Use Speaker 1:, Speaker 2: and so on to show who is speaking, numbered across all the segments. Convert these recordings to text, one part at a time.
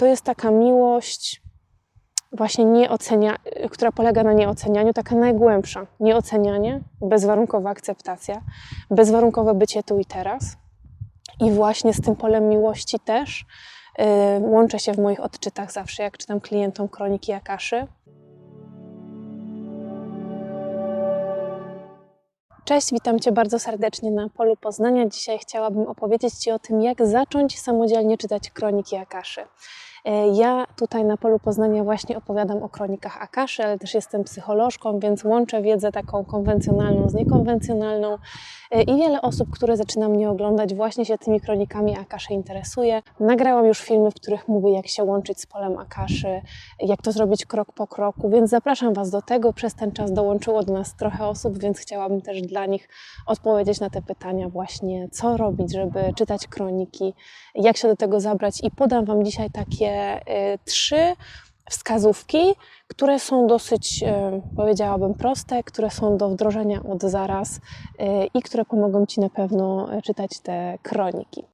Speaker 1: to jest taka miłość właśnie nieocenia, która polega na nieocenianiu, taka najgłębsza. Nieocenianie, bezwarunkowa akceptacja, bezwarunkowe bycie tu i teraz. I właśnie z tym polem miłości też yy, łączę się w moich odczytach zawsze, jak czytam klientom kroniki Akaszy. Cześć, witam Cię bardzo serdecznie na polu Poznania. Dzisiaj chciałabym opowiedzieć Ci o tym, jak zacząć samodzielnie czytać kroniki Akaszy. E, Ja tutaj na polu Poznania właśnie opowiadam o kronikach Akaszy, ale też jestem psycholożką, więc łączę wiedzę taką konwencjonalną z niekonwencjonalną E, i wiele osób, które zaczyna mnie oglądać, właśnie się tymi kronikami Akaszy interesuje. Nagrałam już filmy, w których mówię, jak się łączyć z polem Akaszy, jak to zrobić krok po kroku, więc zapraszam Was do tego. Przez ten czas dołączyło do nas trochę osób, więc chciałabym też dla nich odpowiedzieć na te pytania właśnie, co robić, żeby czytać kroniki, jak się do tego zabrać i podam Wam dzisiaj takie y, trzy wskazówki, które są dosyć, y, powiedziałabym, proste, które są do wdrożenia od zaraz y, i które pomogą Ci na pewno czytać te kroniki.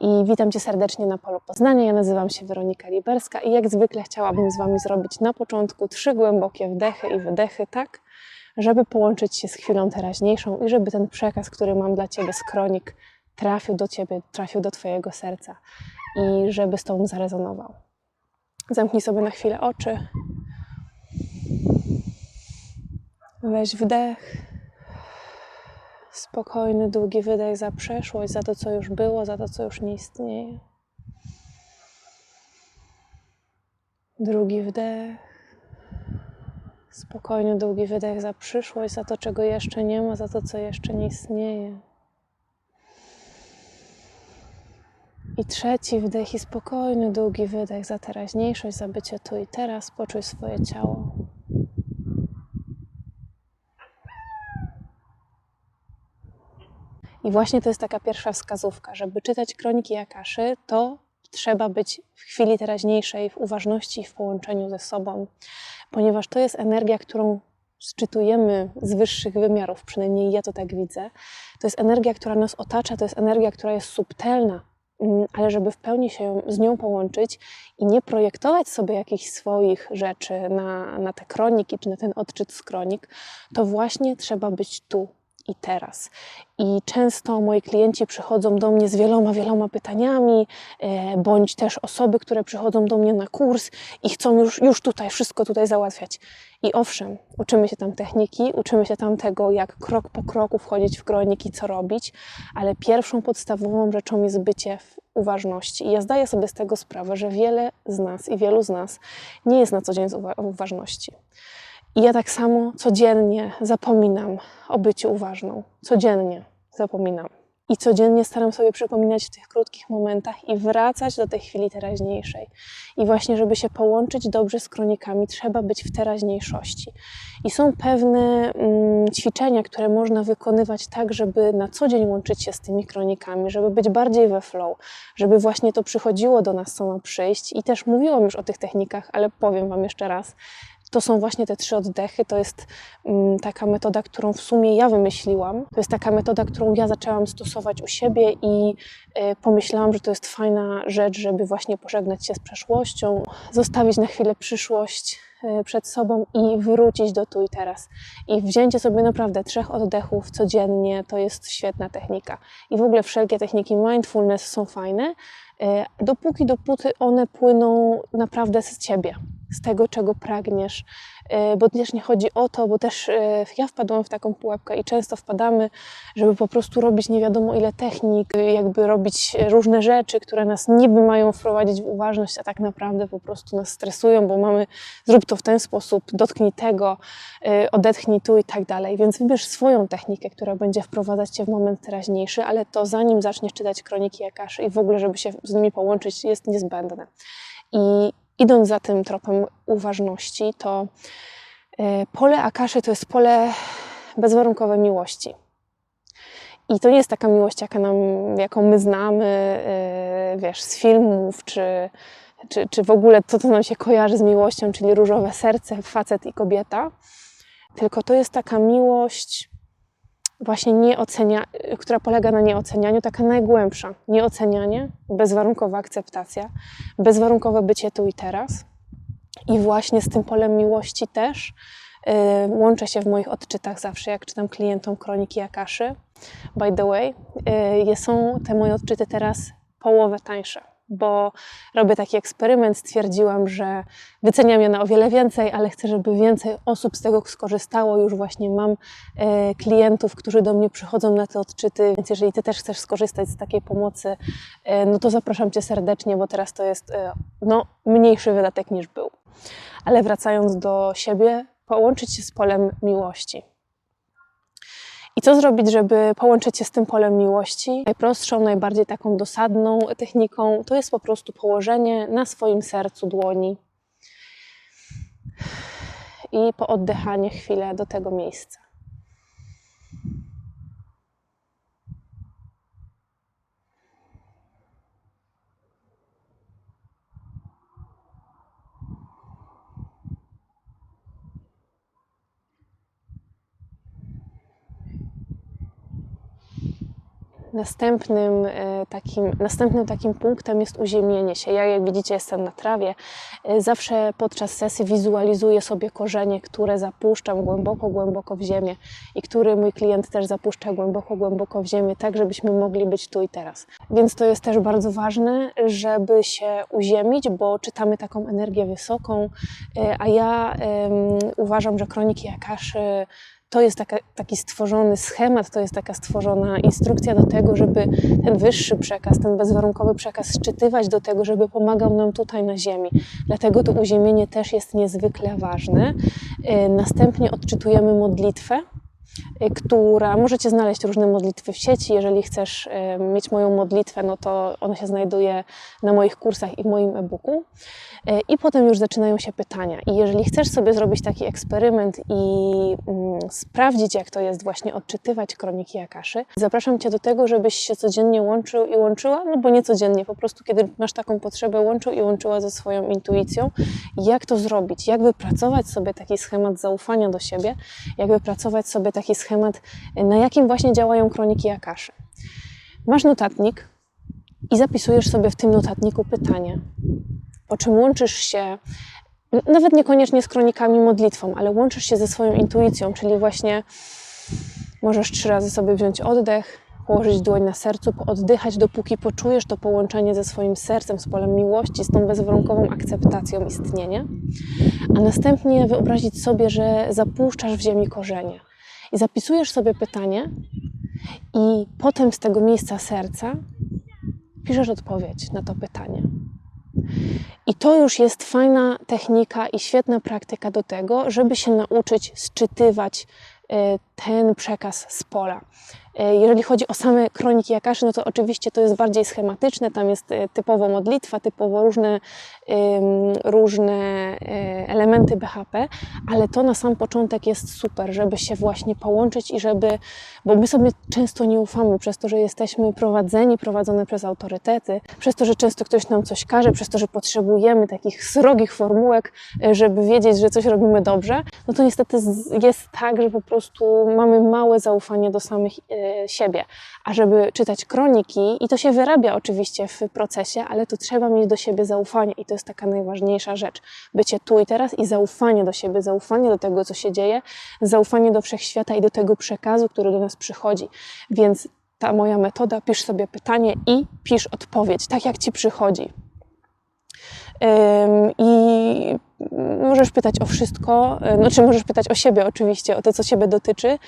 Speaker 1: I witam Cię serdecznie na polu Poznania. Ja nazywam się Weronika Liberska i jak zwykle chciałabym z Wami zrobić na początku trzy głębokie wdechy i wydechy, tak, żeby połączyć się z chwilą teraźniejszą i żeby ten przekaz, który mam dla Ciebie z kronik, trafił do Ciebie, trafił do Twojego serca i żeby z Tobą zarezonował. Zamknij sobie na chwilę oczy. Weź wdech. Spokojny, długi wydech za przeszłość, za to, co już było, za to, co już nie istnieje. Drugi wdech. Spokojny, długi wydech za przyszłość, za to, czego jeszcze nie ma, za to, co jeszcze nie istnieje. I trzeci wdech i spokojny, długi wydech za teraźniejszość, za bycie tu i teraz. Poczuj swoje ciało. I właśnie to jest taka pierwsza wskazówka, żeby czytać kroniki Akaszy, to trzeba być w chwili teraźniejszej, w uważności i w połączeniu ze sobą, ponieważ to jest energia, którą sczytujemy z wyższych wymiarów, przynajmniej ja to tak widzę. To jest energia, która nas otacza, to jest energia, która jest subtelna, ale żeby w pełni się z nią połączyć i nie projektować sobie jakichś swoich rzeczy na, na te kroniki czy na ten odczyt z kronik, to właśnie trzeba być tu i teraz. I często moi klienci przychodzą do mnie z wieloma, wieloma pytaniami, e, bądź też osoby, które przychodzą do mnie na kurs i chcą już, już tutaj wszystko tutaj załatwiać. I owszem, uczymy się tam techniki, uczymy się tam tego, jak krok po kroku wchodzić w kroniki, co robić, ale pierwszą podstawową rzeczą jest bycie w uważności. I ja zdaję sobie z tego sprawę, że wiele z nas i wielu z nas nie jest na co dzień z uwa- uważności. I ja tak samo codziennie zapominam o byciu uważną. Codziennie zapominam. I codziennie staram sobie przypominać w tych krótkich momentach i wracać do tej chwili teraźniejszej. I właśnie, żeby się połączyć dobrze z kronikami, trzeba być w teraźniejszości. I są pewne mm, ćwiczenia, które można wykonywać tak, żeby na co dzień łączyć się z tymi kronikami, żeby być bardziej we flow, żeby właśnie to przychodziło do nas, co ma przyjść. I też mówiłam już o tych technikach, ale powiem Wam jeszcze raz to są właśnie te trzy oddechy. To jest mm, taka metoda, którą w sumie ja wymyśliłam. To jest taka metoda, którą ja zaczęłam stosować u siebie i y, pomyślałam, że to jest fajna rzecz, żeby właśnie pożegnać się z przeszłością, zostawić na chwilę przyszłość y, przed sobą i wrócić do tu i teraz. I wzięcie sobie naprawdę trzech oddechów codziennie to jest świetna technika. I w ogóle wszelkie techniki mindfulness są fajne, dopóki, dopóty one płyną naprawdę z ciebie z tego, czego pragniesz, bo też nie chodzi o to, bo też y, ja wpadłam w taką pułapkę i często wpadamy, żeby po prostu robić nie wiadomo ile technik, jakby robić różne rzeczy, które nas niby mają wprowadzić w uważność, a tak naprawdę po prostu nas stresują, bo mamy zrób to w ten sposób, dotknij tego, odetchnij tu i tak dalej. Więc wybierz swoją technikę, która będzie wprowadzać Cię w moment teraźniejszy, ale to zanim zaczniesz czytać kroniki Jakaszy i w ogóle, żeby się z nimi połączyć, jest niezbędne. I idąc za tym tropem uważności, to e, pole Akaszy to jest pole bezwarunkowej miłości. I to nie jest taka miłość, jaka nam, jaką my znamy, e, wiesz, z filmów, czy, czy, czy w ogóle to, co nam się kojarzy z miłością, czyli różowe serce, facet i kobieta. Tylko to jest taka miłość właśnie nieocenia, która polega na nieocenianiu, taka najgłębsza. Nieocenianie, bezwarunkowa akceptacja, bezwarunkowe bycie tu i teraz. I właśnie z tym polem miłości też yy, łączę się w moich odczytach zawsze, jak czytam klientom kroniki Akaszy. By the way, yy, są te moje odczyty teraz połowę tańsze bo robię taki eksperyment. Stwierdziłam, że wyceniam je na o wiele więcej, ale chcę, żeby więcej osób z tego skorzystało. Już właśnie mam e, klientów, którzy do mnie przychodzą na te odczyty, więc jeżeli Ty też chcesz skorzystać z takiej pomocy, e, no to zapraszam Cię serdecznie, bo teraz to jest e, no, mniejszy wydatek niż był. Ale wracając do siebie, połączyć się z polem miłości. I co zrobić, żeby połączyć się z tym polem miłości? Najprostszą, najbardziej taką dosadną techniką to jest po prostu położenie na swoim sercu dłoni i po oddychanie chwilę do tego miejsca. Następnym e, takim, następnym takim punktem jest uziemienie się. Ja, jak widzicie, jestem na trawie. E, zawsze podczas sesji wizualizuję sobie korzenie, które zapuszczam głęboko, głęboko w ziemię i który mój klient też zapuszcza głęboko, głęboko w ziemię, tak żebyśmy mogli być tu i teraz. Więc to jest też bardzo ważne, żeby się uziemić, bo czytamy taką energię wysoką, e, a ja um, uważam, że kroniki Akaszy to jest taka, taki stworzony schemat, to jest taka stworzona instrukcja do tego, żeby ten wyższy przekaz, ten bezwarunkowy przekaz szczytywać do tego, żeby pomagał nam tutaj na Ziemi. Dlatego to uziemienie też jest niezwykle ważne. Y, następnie odczytujemy modlitwę, która możecie znaleźć różne modlitwy w sieci. Jeżeli chcesz y, mieć moją modlitwę, no to ona się znajduje na moich kursach i w moim e-booku. E, I potem już zaczynają się pytania. I jeżeli chcesz sobie zrobić taki eksperyment i mm, sprawdzić, jak to jest właśnie odczytywać kroniki Akaszy, zapraszam Cię do tego, żebyś się codziennie łączył i łączyła, no bo nie codziennie, po prostu kiedy masz taką potrzebę, łączył i łączyła ze swoją intuicją. Jak to zrobić? Jak wypracować sobie taki schemat zaufania do siebie? Jak wypracować sobie taki schemat, na jakim właśnie działają kroniki Akaszy? Masz notatnik i zapisujesz sobie w tym notatniku pytanie po czym łączysz się, nawet niekoniecznie z kronikami modlitwą, ale łączysz się ze swoją intuicją, czyli właśnie możesz trzy razy sobie wziąć oddech, położyć dłoń na sercu, oddychać, dopóki poczujesz to połączenie ze swoim sercem, z polem miłości, z tą bezwarunkową akceptacją istnienia, a następnie wyobrazić sobie, że zapuszczasz w ziemi korzenie i zapisujesz sobie pytanie i potem z tego miejsca serca piszesz odpowiedź na to pytanie. I to już jest fajna technika i świetna praktyka do tego, żeby się nauczyć sczytywać e, ten przekaz z pola. E, jeżeli chodzi o same kroniki Jakaszy, no to oczywiście to jest bardziej schematyczne, tam jest e, typowo modlitwa, typowo różne, różne elementy BHP, ale to na sam początek jest super, żeby się właśnie połączyć i żeby, bo my sobie często nie ufamy przez to, że jesteśmy prowadzeni, prowadzone przez autorytety, przez to, że często ktoś nam coś każe, przez to, że potrzebujemy takich srogich formułek, żeby wiedzieć, że coś robimy dobrze, no to niestety jest tak, że po prostu mamy małe zaufanie do samych siebie. A żeby czytać kroniki, i to się wyrabia oczywiście w procesie, ale to trzeba mieć do siebie zaufanie i to jest taka najważniejsza rzecz. Bycie tu i teraz i zaufanie do siebie, zaufanie do tego, co się dzieje, zaufanie do wszechświata i do tego przekazu, który do nas przychodzi. Więc ta moja metoda, pisz sobie pytanie i pisz odpowiedź, tak jak ci przychodzi. I możesz pytać o wszystko, e, znaczy możesz pytać o siebie oczywiście, o to, co Ciebie dotyczy,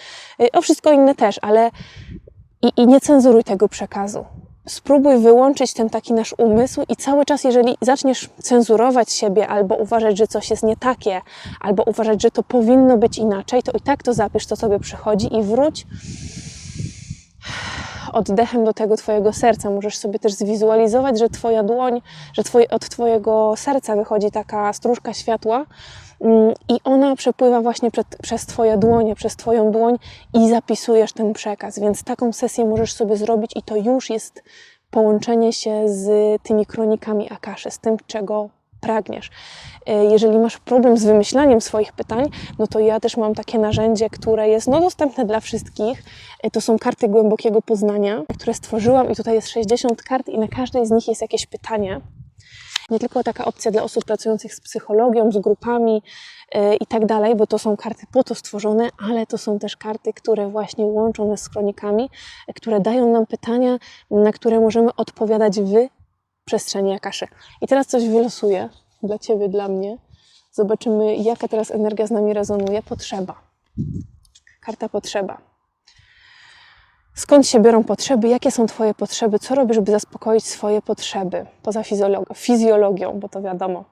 Speaker 1: e, o wszystko inne też, ale i, i nie cenzuruj tego przekazu. Spróbuj wyłączyć ten taki nasz umysł i cały czas, jeżeli zaczniesz cenzurować siebie albo uważać, że coś jest nie takie, albo uważać, że to powinno być inaczej, to i tak to zapisz, co sobie przychodzi i wróć oddechem do tego Twojego serca. Możesz sobie też zwizualizować, że Twoja dłoń, że twoje, od Twojego serca wychodzi taka stróżka światła mm, i ona przepływa właśnie przed, przez Twoje dłonie, przez Twoją dłoń i zapisujesz ten przekaz. Więc taką sesję możesz sobie zrobić i to już jest połączenie się z tymi kronikami Akaszy, z tym, czego pragniesz. E, Jeżeli masz problem z wymyślaniem swoich pytań, no to ja też mam takie narzędzie, które jest no, dostępne dla wszystkich. E, To są karty głębokiego poznania, które stworzyłam i tutaj jest 60 kart i na każdej z nich jest jakieś pytanie. Nie tylko taka opcja dla osób pracujących z psychologią, z grupami yy, i tak dalej, bo to są karty po to stworzone, ale to są też karty, które właśnie łączą nas z kronikami, które dają nam pytania, na które możemy odpowiadać w przestrzeni Akaszy. I teraz coś wylosuję dla Ciebie, dla mnie. Zobaczymy, jaka teraz energia z nami rezonuje. Potrzeba. Karta potrzeba. Skąd się biorą potrzeby? Jakie są Twoje potrzeby? Co robisz, żeby zaspokoić swoje potrzeby? Poza fizjolog- fizjologią, bo to wiadomo.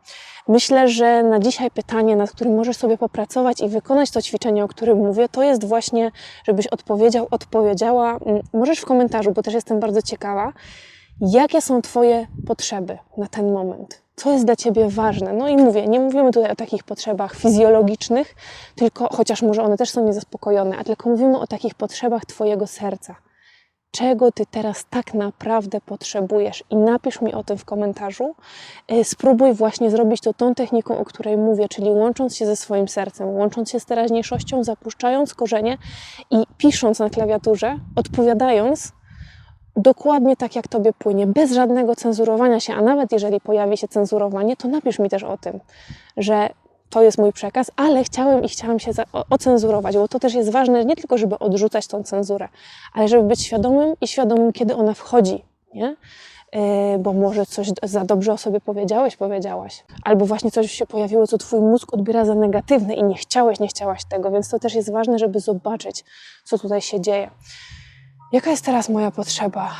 Speaker 1: Myślę, że na dzisiaj pytanie, nad którym możesz sobie popracować i wykonać to ćwiczenie, o którym mówię, to jest właśnie, żebyś odpowiedział, odpowiedziała. Możesz w komentarzu, bo też jestem bardzo ciekawa, jakie są Twoje potrzeby na ten moment? Co jest dla Ciebie ważne? No i mówię, nie mówimy tutaj o takich potrzebach fizjologicznych, tylko chociaż może one też są niezaspokojone, a tylko mówimy o takich potrzebach Twojego serca. Czego Ty teraz tak naprawdę potrzebujesz? I napisz mi o tym w komentarzu. Y, Spróbuj właśnie zrobić to tą techniką, o której mówię, czyli łącząc się ze swoim sercem, łącząc się z teraźniejszością, zapuszczając korzenie i pisząc na klawiaturze, odpowiadając dokładnie tak, jak Tobie płynie, bez żadnego cenzurowania się, a nawet jeżeli pojawi się cenzurowanie, to napisz mi też o tym, że to jest mój przekaz, ale chciałem i chciałam się ocenzurować, bo to też jest ważne, nie tylko, żeby odrzucać tą cenzurę, ale żeby być świadomym i świadomym, kiedy ona wchodzi, nie? Yy, bo może coś za dobrze o sobie powiedziałeś, powiedziałaś, albo właśnie coś się pojawiło, co Twój mózg odbiera za negatywne i nie chciałeś, nie chciałaś tego, więc to też jest ważne, żeby zobaczyć, co tutaj się dzieje. Jaka jest teraz moja potrzeba?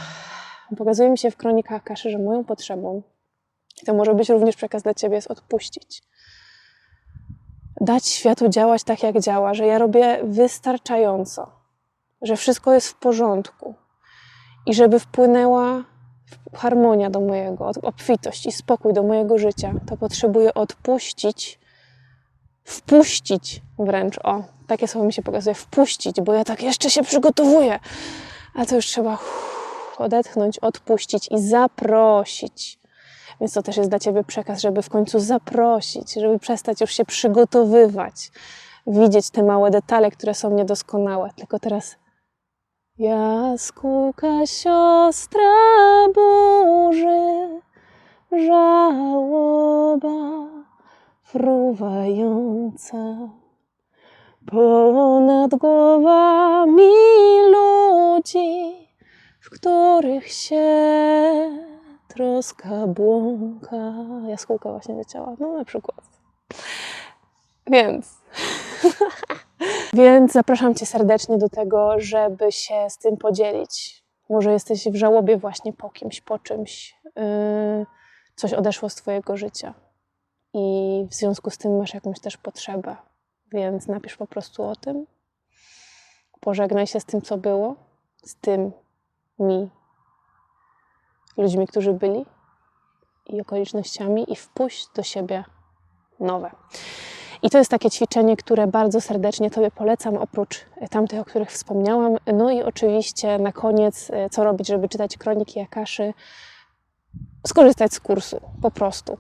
Speaker 1: Pokazuje mi się w kronikach Kaszy, że moją potrzebą, i to może być również przekaz dla Ciebie, jest odpuścić. Dać światu działać tak, jak działa, że ja robię wystarczająco, że wszystko jest w porządku i żeby wpłynęła harmonia do mojego, obfitość i spokój do mojego życia, to potrzebuję odpuścić, wpuścić wręcz, o, takie słowo mi się pokazuje, wpuścić, bo ja tak jeszcze się przygotowuję, a to już trzeba odetchnąć, odpuścić i zaprosić. Więc to też jest dla Ciebie przekaz, żeby w końcu zaprosić, żeby przestać już się przygotowywać, widzieć te małe detale, które są niedoskonałe. Tylko teraz jaskółka siostra burzy, żałoba fruwająca ponad głowami ludzi, w których się troska błąka. Jaskółka właśnie leciała, no na przykład. Więc, więc zapraszam Cię serdecznie do tego, żeby się z tym podzielić. Może jesteś w żałobie właśnie po kimś, po czymś, yy, coś odeszło z Twojego życia i w związku z tym masz jakąś też potrzebę, więc napisz po prostu o tym. Pożegnaj się z tym, co było, z tym mi, ludźmi, którzy byli i okolicznościami, i wpuść do siebie nowe. I to jest takie ćwiczenie, które bardzo serdecznie Tobie polecam, oprócz tamtych, o których wspomniałam. No i oczywiście na koniec, e, co robić, żeby czytać kroniki Akaszy, skorzystać z kursu, po prostu.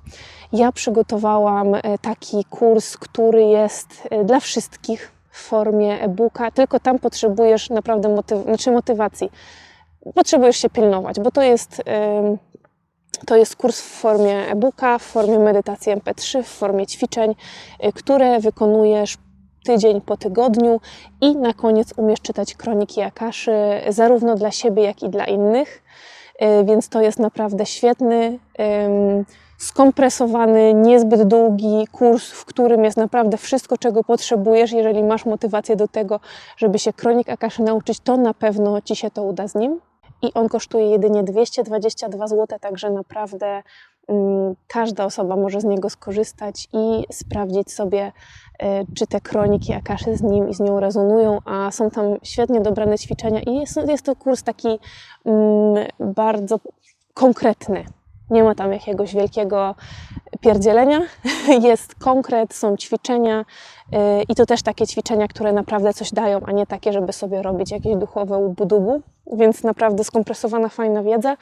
Speaker 1: Ja przygotowałam e, taki kurs, który jest e, dla wszystkich w formie e-booka, tylko tam potrzebujesz naprawdę motyw- znaczy motywacji. Potrzebujesz się pilnować, bo to jest, to jest kurs w formie e-booka, w formie medytacji MP3, w formie ćwiczeń, y, które wykonujesz tydzień po tygodniu i na koniec umiesz czytać kroniki Akaszy zarówno dla siebie, jak i dla innych. Y, Więc to jest naprawdę świetny, skompresowany, niezbyt długi kurs, w którym jest naprawdę wszystko, czego potrzebujesz. Jeżeli masz motywację do tego, żeby się kronik Akaszy nauczyć, to na pewno Ci się to uda z nim. I on kosztuje jedynie 222 zł, także naprawdę każda osoba może z niego skorzystać i sprawdzić sobie, y, czy te kroniki Akaszy z nim i z nią rezonują, a są tam świetnie dobrane ćwiczenia i jest, jest to kurs taki mm, bardzo konkretny. Nie ma tam jakiegoś wielkiego pierdzielenia, jest konkret, są ćwiczenia yy, i to też takie ćwiczenia, które naprawdę coś dają, a nie takie, żeby sobie robić jakieś duchowe ubudubu. Więc naprawdę skompresowana, fajna wiedza.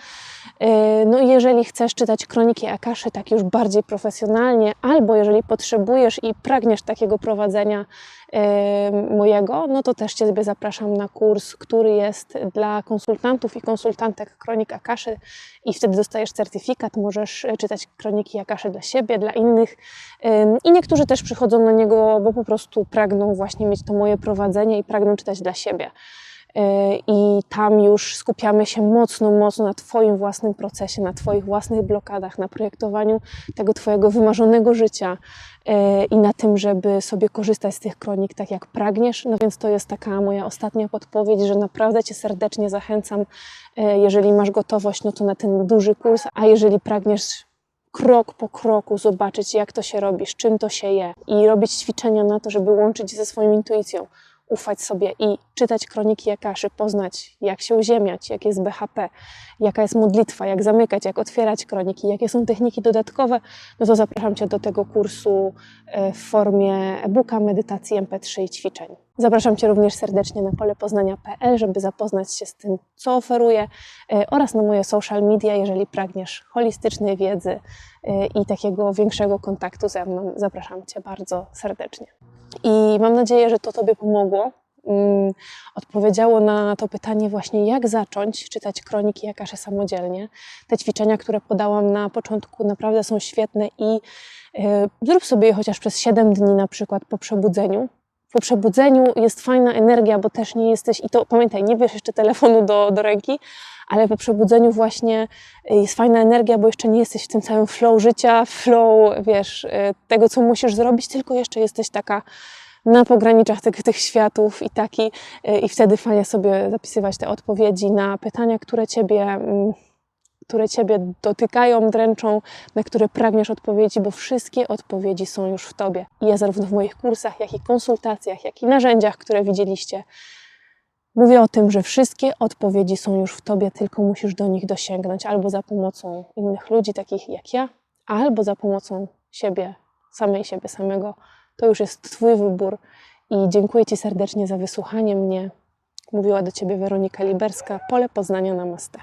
Speaker 1: E, No i jeżeli chcesz czytać kroniki Akaszy tak już bardziej profesjonalnie, albo jeżeli potrzebujesz i pragniesz takiego prowadzenia e, mojego, no to też Ciebie zapraszam na kurs, który jest dla konsultantów i konsultantek kronik Akaszy i wtedy dostajesz certyfikat, możesz e, czytać kroniki Akaszy dla siebie, dla innych i niektórzy też przychodzą na niego, bo po prostu pragną właśnie mieć to moje prowadzenie i pragną czytać dla siebie. Yy, I tam już skupiamy się mocno, mocno na Twoim własnym procesie, na Twoich własnych blokadach, na projektowaniu tego Twojego wymarzonego życia yy, i na tym, żeby sobie korzystać z tych kronik tak jak pragniesz. No więc to jest taka moja ostatnia podpowiedź, że naprawdę Cię serdecznie zachęcam. Yy, Jeżeli masz gotowość, no to na ten duży kurs, a jeżeli pragniesz krok po kroku zobaczyć, jak to się robi, z czym to się je i robić ćwiczenia na to, żeby łączyć ze swoją intuicją, ufać sobie i czytać kroniki Jakaszy, poznać, jak się uziemiać, jak jest BHP, jaka jest modlitwa, jak zamykać, jak otwierać kroniki, jakie są techniki dodatkowe, no to zapraszam Cię do tego kursu e, w formie e-booka, medytacji, MP3 i ćwiczeń. Zapraszam Cię również serdecznie na polepoznania.pl, żeby zapoznać się z tym, co oferuję e, oraz na moje social media, jeżeli pragniesz holistycznej wiedzy e, i takiego większego kontaktu ze mną. Zapraszam Cię bardzo serdecznie. I mam nadzieję, że to Tobie pomogło. Mm, Odpowiedziało na to pytanie właśnie, jak zacząć czytać kroniki Jakasze samodzielnie. Te ćwiczenia, które podałam na początku, naprawdę są świetne i e, zrób sobie je chociaż przez 7 dni na przykład po przebudzeniu. Po przebudzeniu jest fajna energia, bo też nie jesteś, i to pamiętaj, nie bierz jeszcze telefonu do, do ręki, ale po przebudzeniu właśnie jest fajna energia, bo jeszcze nie jesteś w tym całym flow życia, flow, wiesz, e, tego, co musisz zrobić, tylko jeszcze jesteś taka na pograniczach tych, tych światów i taki, e, i wtedy fajnie sobie zapisywać te odpowiedzi na pytania, które ciebie, mm, które ciebie dotykają, dręczą, na które pragniesz odpowiedzi, bo wszystkie odpowiedzi są już w tobie. I ja zarówno w moich kursach, jak i konsultacjach, jak i narzędziach, które widzieliście, Mówię o tym, że wszystkie odpowiedzi są już w tobie, tylko musisz do nich dosięgnąć albo za pomocą innych ludzi, takich jak ja, albo za pomocą siebie, samej siebie samego. To już jest Twój wybór i dziękuję Ci serdecznie za wysłuchanie mnie. Mówiła do Ciebie Weronika Liberska, Pole Poznania Namaste.